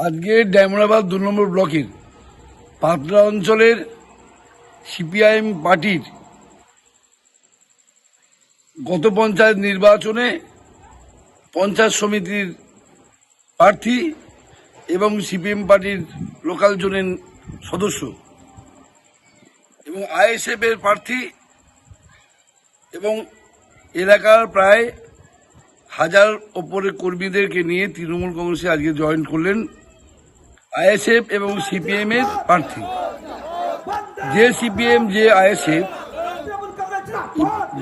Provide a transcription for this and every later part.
আজকে ড্যামরাবাদ দু নম্বর ব্লকের পাতলা অঞ্চলের সিপিআইএম পার্টির গত পঞ্চায়েত নির্বাচনে পঞ্চায়েত সমিতির প্রার্থী এবং সিপিএম পার্টির লোকাল জোনের সদস্য এবং আইএসএফ এর প্রার্থী এবং এলাকার প্রায় হাজার ওপরে কর্মীদেরকে নিয়ে তৃণমূল কংগ্রেসে আজকে জয়েন করলেন আইএসএফ এবং সিপিএম এর প্রার্থী। যে সিপিএম, যে আইএসএফ,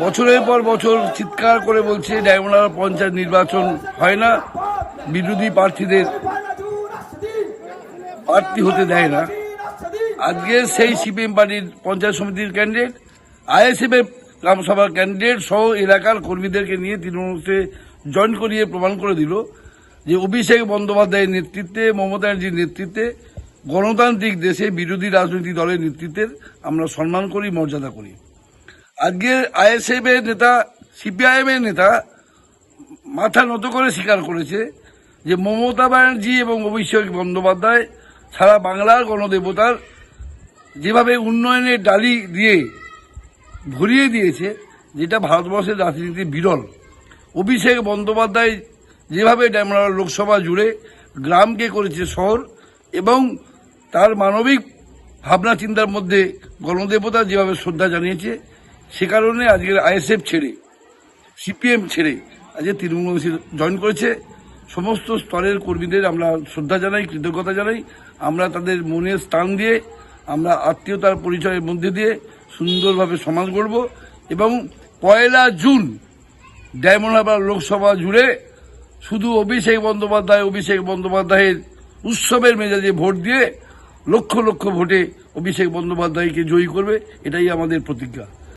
বছরের পর বছর চিৎকার করে বলছে, ডায়মন্ডার পঞ্চায়েত নির্বাচন হয় না, বিরোধী প্রার্থীদের প্রার্থী হতে দেয় না। আজকে সেই সিপিএম পার্টির পঞ্চায়েত সমিতির ক্যান্ডিডেট আইএসএফ এর গ্রামসভার ক্যান্ডিডেট সহ এলাকার কর্মীদেরকে নিয়ে তৃণমূলকে জয়েন করিয়ে প্রমাণ করে দিল। যে অভিষেক বন্দ্যোপাধ্যায়ের নেতৃত্বে, মমতা ব্যানার্জির নেতৃত্বে, গণতান্ত্রিক দেশে বিরোধী রাজনৈতিক দলের নেতৃত্বের আমরা সম্মান করি, মর্যাদা করি। আজকে আইএসএফ এর নেতা, সিপিআইএম এর নেতা মাথা নত করে স্বীকার করেছে যে মমতা ব্যানার্জি এবং অভিষেক বন্দ্যোপাধ্যায় সারা বাংলার গণদেবতার যেভাবে উন্নয়নের ডালি দিয়ে ভরিয়ে দিয়েছে, যেটা ভারতবর্ষের রাজনীতি বিরল। অভিষেক বন্দ্যোপাধ্যায় যেভাবে ড্যামরা লোকসভা জুড়ে গ্রামকে করেছে শহর এবং তার মানবিক ভাবনা চিন্তার মধ্যে গণদেবতা যেভাবে শ্রদ্ধা জানিয়েছে, সে কারণে আজকের আইএসএফ ছেড়ে, সিপিএম ছেড়ে আজকে তৃণমূল জয়েন করেছে। সমস্ত স্তরের কর্মীদের আমরা শ্রদ্ধা জানাই, কৃতজ্ঞতা জানাই। আমরা তাদের মনে স্থান দিয়ে, আমরা আত্মীয়তার পরিচয়ের মধ্যে দিয়ে সুন্দরভাবে সমাজ গড়ব এবং পয়লা জুন ডায়মন্ড লোকসভা জুড়ে শুধু অভিষেক বন্দ্যোপাধ্যায়, অভিষেক বন্দ্যোপাধ্যায়ের উৎসবের মেজাজে ভোট দিয়ে লক্ষ লক্ষ ভোটে অভিষেক বন্দ্যোপাধ্যায়কে জয়ী করবে, এটাই আমাদের প্রতিজ্ঞা।